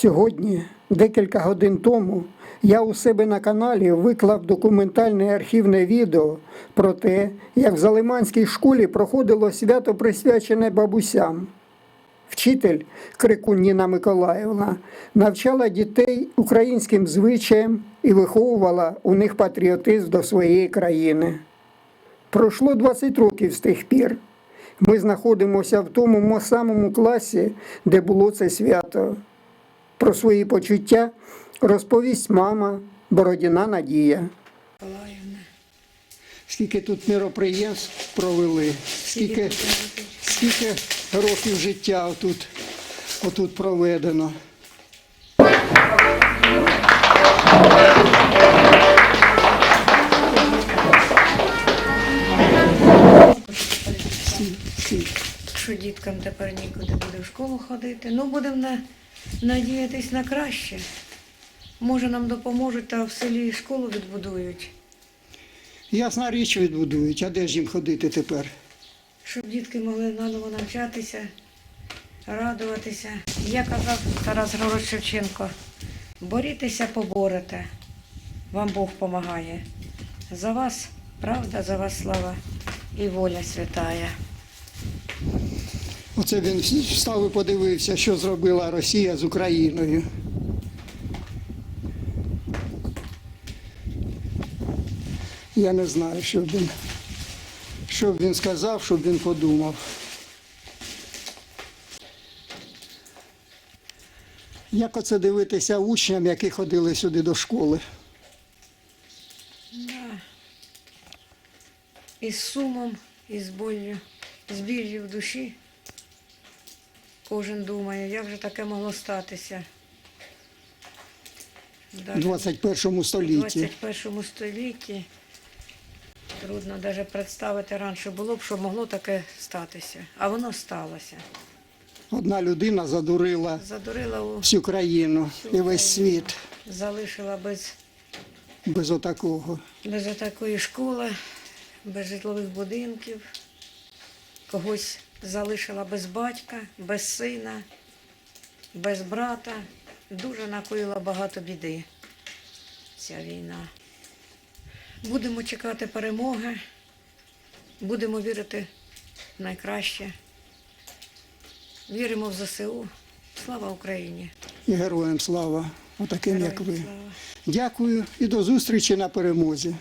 Сьогодні, декілька годин тому, я у себе на каналі виклав документальне архівне відео про те, як в Залиманській школі проходило свято присвячене бабусям. Вчитель Крикун Ніна Миколаївна навчала дітей українським звичаям і виховувала у них патріотизм до своєї країни. Пройшло 20 років з тих пір. Ми знаходимося в тому самому класі, де було це свято. Про свої почуття розповість мама Бородіна Надія. Скільки тут міроприємств провели, скільки, скільки років життя отут, отут проведено. Що діткам тепер нікуди буде в школу ходити. Ну, будемо на, надіятись на краще. Може, нам допоможуть, та в селі школу відбудують, Ясна річ відбудують, а де ж їм ходити тепер? щоб дітки могли наново навчатися, радуватися. Я казав Тарас Григорович Шевченко, борітеся, поборете. Вам Бог помагає. За вас правда, за вас слава і воля святая. Оце він встав і подивився, що зробила Росія з Україною. Я не знаю, що б він, що він сказав, що він подумав. Як оце дивитися учням, які ходили сюди до школи? Да. І з сумом, і з болью, з біллю в душі. Кожен думає, як же таке могло статися. У 21 в столітті. 21 столітті трудно навіть представити раніше було б, що могло таке статися. А воно сталося. Одна людина задурила Задурила, у- всю країну і весь світ залишила без, без отакого. без такої школи, без житлових будинків. Когось залишила без батька, без сина, без брата. Дуже накоїла багато біди ця війна. Будемо чекати перемоги, будемо вірити в найкраще. Віримо в ЗСУ. Слава Україні! І героям слава, отаким, як ви. Слава! Дякую і до зустрічі на перемозі.